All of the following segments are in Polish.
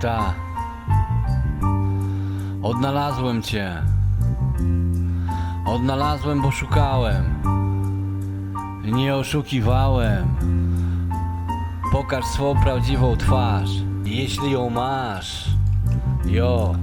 Ta. Odnalazłem cię. Odnalazłem, bo szukałem. Nie oszukiwałem. Pokaż swą prawdziwą twarz. Jeśli ją masz. Jo.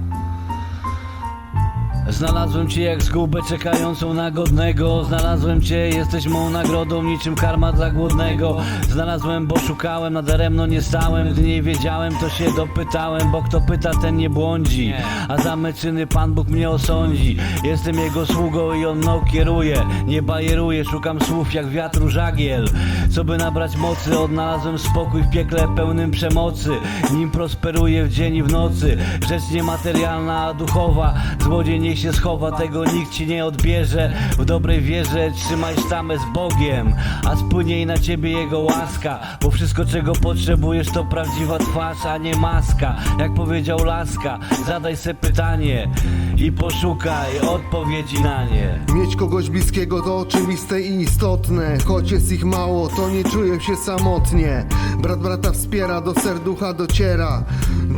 Znalazłem cię jak zgubę czekającą na godnego. Znalazłem cię, jesteś mą nagrodą niczym karma dla głodnego. Znalazłem, bo szukałem, nadaremno nie stałem. Gdy nie wiedziałem, to się dopytałem Bo kto pyta, ten nie błądzi. A za me czyny Pan Bóg mnie osądzi. Jestem Jego sługą i On mną kieruje. Nie bajeruję, szukam słów jak wiatru żagiel. Co by nabrać mocy, odnalazłem spokój w piekle pełnym przemocy. Nim prosperuję w dzień i w nocy. Rzecz niematerialna, a duchowa. Złodziej niech się schowa, tego nikt ci nie odbierze. W dobrej wierze trzymaj sztamę z Bogiem A spłynie i na ciebie Jego łaska. Bo wszystko czego potrzebujesz to prawdziwa twarz, a nie maska. Jak powiedział Laska, zadaj se pytanie I poszukaj odpowiedzi na nie. Mieć kogoś bliskiego to oczywiste i istotne. Choć jest ich mało, to nie czuję się samotnie. Brat brata wspiera, do serducha dociera.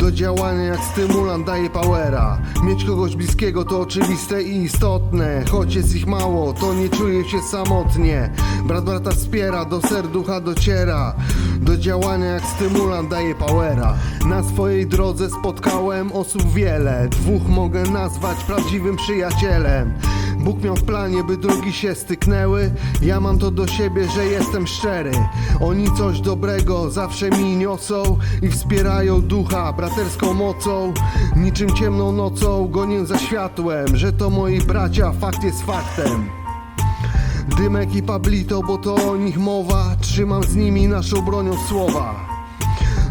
Do działania jak stymulant daje powera. Mieć kogoś bliskiego to oczywiste i istotne. Choć jest ich mało, to nie czuję się samotnie. Brat brata wspiera, do serducha dociera. Do działania jak stymulant daje powera. Na swojej drodze spotkałem osób wiele. Dwóch mogę nazwać prawdziwym przyjacielem Bóg miał w planie, by drogi się styknęły. Ja mam to do siebie, że jestem szczery. Oni coś dobrego zawsze mi niosą I wspierają ducha braterską mocą. Niczym ciemną nocą gonię za światłem Że to moi bracia, fakt jest faktem. Dymek i Pablito, bo to o nich mowa. Trzymam z nimi naszą bronią słowa.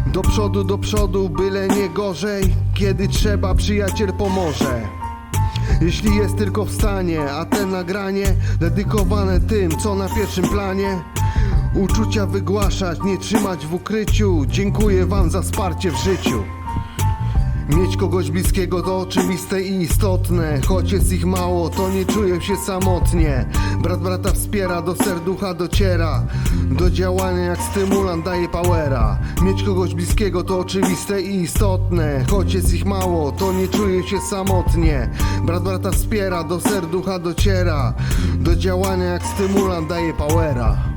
Do przodu, do przodu, byle nie gorzej. Kiedy trzeba, przyjaciel pomoże jeśli jest tylko w stanie, a te nagranie dedykowane tym, co na pierwszym planie. Uczucia wygłaszać, nie trzymać w ukryciu. Dziękuję Wam za wsparcie w życiu. Mieć kogoś bliskiego to oczywiste i istotne. Choć jest ich mało, to nie czuję się samotnie. Brat brata wspiera, do serducha dociera. Do działania jak stymulant daje powera. Mieć kogoś bliskiego to oczywiste i istotne. Choć jest ich mało, to nie czuję się samotnie. Brat brata wspiera, do serducha dociera. Do działania jak stymulant daje powera